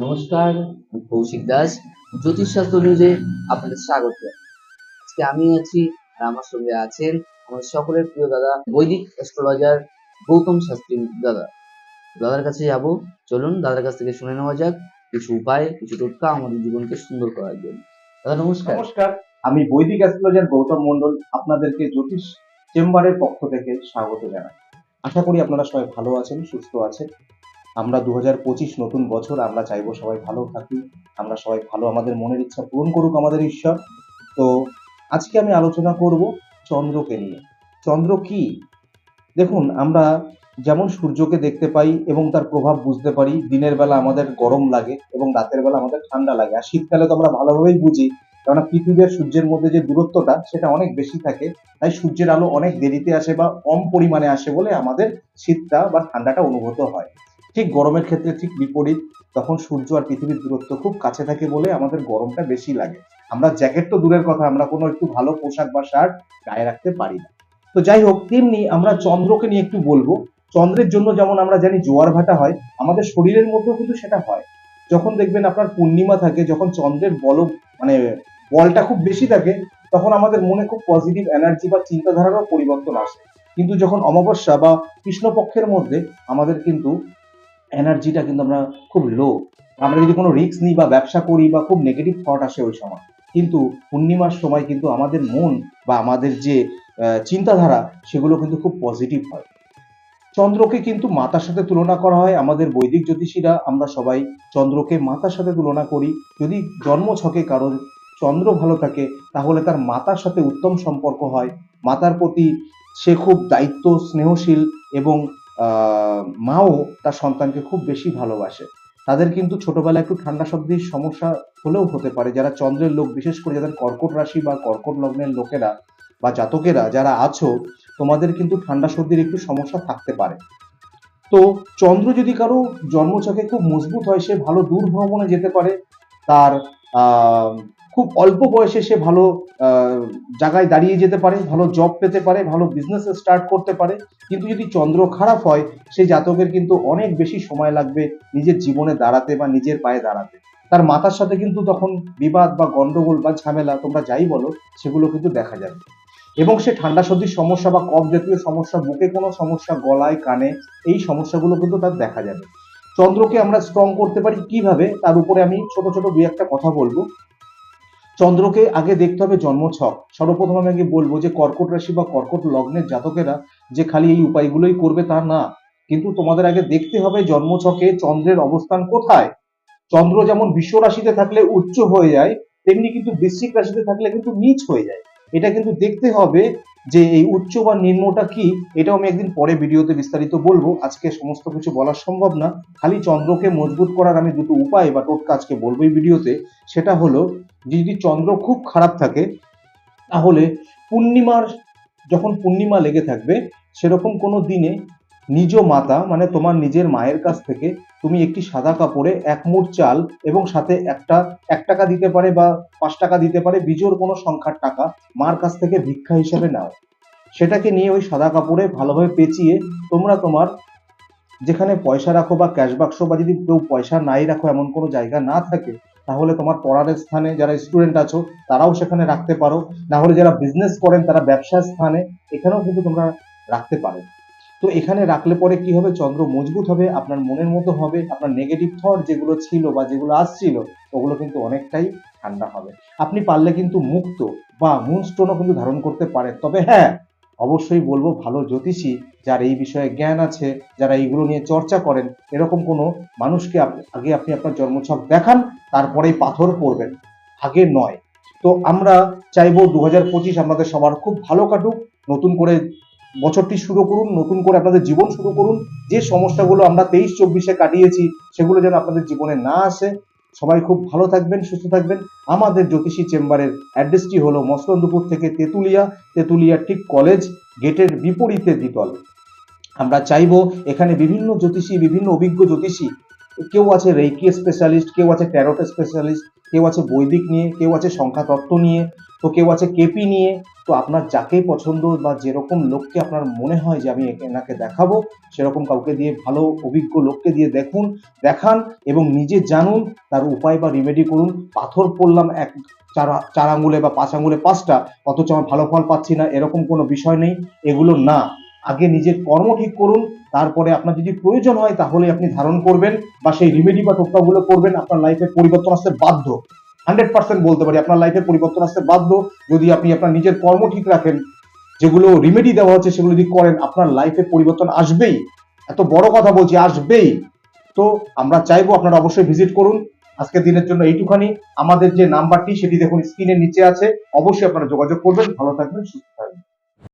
নমস্কার, আমি কৌশিক দাস, জ্যোতিষশাস্ত্র নিউজে আপনাদের স্বাগত। আজকে আমি আছি আর আমার সঙ্গে আছেন আমার সকলের প্রিয় দাদা, বৈদিক অ্যাস্ট্রোলজার গৌতম শাস্ত্রী দাদা। দাদার কাছে যাব। চলুন দাদার কাছ থেকে শুনে নেওয়া যাক কিছু উপায়, কিছু টোটকা আমাদের জীবনকে সুন্দর করার জন্য। দাদা, নমস্কার। নমস্কার। আমি বৈদিক অ্যাস্ট্রোলজার গৌতম মন্ডল আপনাদেরকে জ্যোতিষ চেম্বারের পক্ষ থেকে স্বাগত জানাই। আশা করি আপনারা সবাই ভালো আছেন, সুস্থ আছেন। আমরা দু পঁচিশ নতুন বছর, আমরা চাইব সবাই ভালো থাকি আমরা সবাই ভালো আমাদের মনের ইচ্ছা পূরণ করুক আমাদের ঈশ্বর। তো আজকে আমি আলোচনা করব চন্দ্রকে নিয়ে। চন্দ্র কি? দেখুন, আমরা যেমন সূর্যকে দেখতে পাই এবং তার প্রভাব বুঝতে পারি, দিনের বেলা আমাদের গরম লাগে এবং রাতের বেলা আমাদের ঠান্ডা লাগে। আর শীতকালে তো আমরা ভালোভাবেই বুঝি, কেননা পৃথিবীর সূর্যের মধ্যে যে দূরত্বটা, সেটা অনেক বেশি থাকে। তাই সূর্যের আলো অনেক দেরিতে আসে বা কম পরিমাণে আসে বলে আমাদের শীতটা বা ঠান্ডাটা অনুভূত হয়। ঠিক গরমের ক্ষেত্রে ঠিক বিপরীত, তখন সূর্য আর পৃথিবীর দূরত্ব খুব কাছে থাকে বলে আমাদের গরমটা বেশি লাগে। আমরা জ্যাকেট তো দূরের কথা, আমরা কোনো একটু ভালো পোশাক বা শার্ট গায়ে রাখতে পারি না। তো যাই হোক, তেমনি আমরা চন্দ্রকে নিয়ে একটু বলব। চন্দ্রের জন্য যেমন আমরা জানি জোয়ার ভাটা হয়, আমাদের শরীরের মধ্যেও কিন্তু সেটা হয়। যখন দেখবেন আপনার পূর্ণিমা থাকে, যখন চন্দ্রের বল মানে বলটা খুব বেশি থাকে, তখন আমাদের মনে খুব পজিটিভ এনার্জি বা চিন্তাধারারও পরিবর্তন আসে। কিন্তু যখন অমাবস্যা বা কৃষ্ণপক্ষের মধ্যে আমাদের কিন্তু এনার্জিটা কিন্তু আমরা খুব লো আমরা যদি কোনো রিস্ক নিই বা ব্যবসা করি বা খুব নেগেটিভ থট আসে ওই সময়। কিন্তু পূর্ণিমার সময় কিন্তু আমাদের মন বা আমাদের যে চিন্তাধারা সেগুলো কিন্তু খুব পজিটিভ হয়। চন্দ্রকে কিন্তু মাতার সাথে তুলনা করা হয়। আমাদের বৈদিক জ্যোতিষীরা আমরা সবাই চন্দ্রকে মাতার সাথে তুলনা করি। যদি জন্ম ছকে কারোর চন্দ্র ভালো থাকে, তাহলে তার মাতার সাথে উত্তম সম্পর্ক হয়। মাতার প্রতি সে খুব দায়িত্ব, স্নেহশীল এবং মাও তার সন্তানকে খুব বেশি ভালোবাসে। তাদের কিন্তু ছোটবেলায় একটু ঠান্ডা সর্দির সমস্যা হলেও হতে পারে। যারা চন্দ্রের লোক, বিশেষ করে যাদের কর্কট রাশি বা কর্কট লগ্নের লোকেরা বা জাতকেরা যারা আছো, তোমাদের কিন্তু ঠান্ডা সর্দির একটু সমস্যা থাকতে পারে। তো চন্দ্র যদি কারও জন্মছকে খুব মজবুত হয়, সে ভালো দূর ভ্রমণে যেতে পারে, তার খুব অল্প বয়সে সে ভালো জায়গায় দাঁড়িয়ে যেতে পারে, ভালো জব পেতে পারে, ভালো বিজনেস স্টার্ট করতে পারে। কিন্তু যদি চন্দ্র খারাপ হয় সেই জাতকের কিন্তু অনেক বেশি সময় লাগবে নিজের জীবনে দাঁড়াতে বা নিজের পায়ে দাঁড়াতে। তার মাতার সাথে কিন্তু তখন বিবাদ বা গন্ডগোল বা ঝামেলা, তোমরা যাই বলো, সেগুলো কিন্তু দেখা যাবে। এবং সে ঠান্ডা সর্দির সমস্যা বা কফ জাতীয় সমস্যা, বুকে কোনো সমস্যা, গলায়, কানে, এই সমস্যাগুলো কিন্তু তার দেখা যাবে। চন্দ্রকে আমরা স্ট্রং করতে পারি কীভাবে, তার উপরে আমি ছোট ছোট দুই একটা কথা বলব। চন্দ্রকে আগে দেখতে হবে জন্মছক। সর্বপ্রথম আমি আগে বলব যে কর্কট রাশি বা কর্কট লগ্নের জাতকেরা যে খালি এই উপায়গুলোই করবে তা না। কিন্তু তোমাদের আগে দেখতে হবে জন্মছকে চন্দ্রের অবস্থান কোথায়। চন্দ্র যেমন বিশ্ব রাশিতে থাকলে উচ্চ হয়ে যায়, তেমনি কিন্তু বৃশ্চিক রাশিতে থাকলে কিন্তু নিচ হয়ে যায়। এটা কিন্তু দেখতে হবে যে এই উচ্চ বা নিম্নটা কি, এটাও আমি একদিন পরে ভিডিওতে বিস্তারিত বলব। আজকে সমস্ত কিছু বলা সম্ভব না। খালি চন্দ্রকে মজবুত করার আমি দুটো উপায় বা টোটকা আজকে বলব এই ভিডিওতে। সেটা হলো, যদি চন্দ্র খুব খারাপ থাকে, তাহলে পূর্ণিমার, যখন পূর্ণিমা লেগে থাকবে, সেরকম কোনো দিনে নিজ মাতা মানে তোমার নিজের মায়ের কাছ থেকে তুমি একটি সাদা কাপড়ে এক মুঠ চাল এবং সাথে একটা, এক টাকা দিতে পারে বা পাঁচ টাকা দিতে পারে বিজোর কোনো সংখ্যার টাকা মার কাছ থেকে ভিক্ষা হিসেবে নাও। সেটাকে নিয়ে ওই সাদা কাপড়ে ভালোভাবে পেঁচিয়ে তোমরা তোমার যেখানে পয়সা রাখো বা ক্যাশ বাক্স বা যদি কেউ পয়সা নাই রাখো, এমন কোনো জায়গা না থাকে, তাহলে তোমার পড়ার স্থানে যারা স্টুডেন্ট আছো, তারাও সেখানে রাখতে পারো। না হলে যারা বিজনেস করেন, তারা ব্যবসার স্থানে, এখানেও কিন্তু তোমরা রাখতে পারো। তো এখানে রাখলে পরে কি হবে? চন্দ্র মজবুত হবে, আপনার মনের মতো হবে, আপনার নেগেটিভ থট যেগুলো ছিল বা যেগুলো আসছিল, ওগুলো কিন্তু অনেকটাই ঠান্ডা হবে। আপনি পারলে কিন্তু মুক্ত বা মুনস্টোনও কিন্তু ধারণ করতে পারেন। তবে হ্যাঁ অবশ্যই বলব ভালো জ্যোতিষী যার এই বিষয়ে জ্ঞান আছে, যারা এইগুলো নিয়ে চর্চা করেন, এরকম কোনো মানুষকে আগে আপনি আপনার জন্মছক দেখান, তারপরেই পাথর পড়বেন আগে নয়। তো আমরা চাইব দু হাজার পঁচিশ আমাদের সবার খুব ভালো কাটুক, নতুন করে বছরটি শুরু করুন, নতুন করে আপনাদের জীবন শুরু করুন। যে সমস্যাগুলো আমরা তেইশ, চব্বিশে কাটিয়েছি, সেগুলো যেন আপনাদের জীবনে না আসে। সবাই খুব ভালো থাকবেন, সুস্থ থাকবেন। আমাদের জ্যোতিষী চেম্বারের অ্যাড্রেসটি হলো মসলন্দপুর থেকে তেঁতুলিয়া তেঁতুলিয়া ঠিক কলেজ, গেটের বিপরীতে দ্বিতল। আমরা চাইব এখানে বিভিন্ন জ্যোতিষী, বিভিন্ন অভিজ্ঞ জ্যোতিষী, কেউ আছে রেইকি স্পেশালিস্ট কেউ আছে ট্যারোট স্পেশালিস্ট কেউ আছে বৈদিক নিয়ে, কেউ আছে সংখ্যাতত্ত্ব নিয়ে তো কেউ আছে কেপি নিয়ে, তো আপনার যাকে পছন্দ বা যেরকম লোককে আপনার মনে হয় যে আমি এনাকে দেখাবো, সেরকম কাউকে দিয়ে ভালো, অভিজ্ঞ লোককে দিয়ে দেখুন, দেখান এবং নিজে জানুন, তার উপায় বা রিমেডি করুন। পাথর পড়লাম এক চারা, চার আঙুলে বা পাঁচ আঙুলে পাঁচটা, অথচ আমার ভালো ফল পাচ্ছি না, এরকম কোনো বিষয় নেই, এগুলো না। আগে নিজের কর্ম ঠিক করুন, তারপরে আপনার যদি প্রয়োজন হয় তাহলে আপনি ধারণ করবেন বা সেই রিমেডি বা টোটকাগুলো করবেন, আপনার লাইফে পরিবর্তন আসতে বাধ্য। হান্ড্রেড পার্সেন্ট বলতে পারি। আপনার লাইফে পরিবর্তন আসতে বাধ্য। যদি আপনি আপনার নিজের কর্ম ঠিক রাখেন, যেগুলো রিমেডি দেওয়া হচ্ছে সেগুলো যদি করেন, আপনার লাইফে পরিবর্তন আসবেই। এত বড় কথা বলছি, আসবেই। তো আমরা চাইব আপনারা অবশ্যই ভিজিট করুন। আজকের দিনের জন্য এইটুখানি। আমাদের যে নাম্বারটি সেটি দেখুন স্ক্রিনের নিচে আছে। অবশ্যই আপনারা যোগাযোগ করবেন। ভালো থাকবেন, সুস্থ থাকবেন।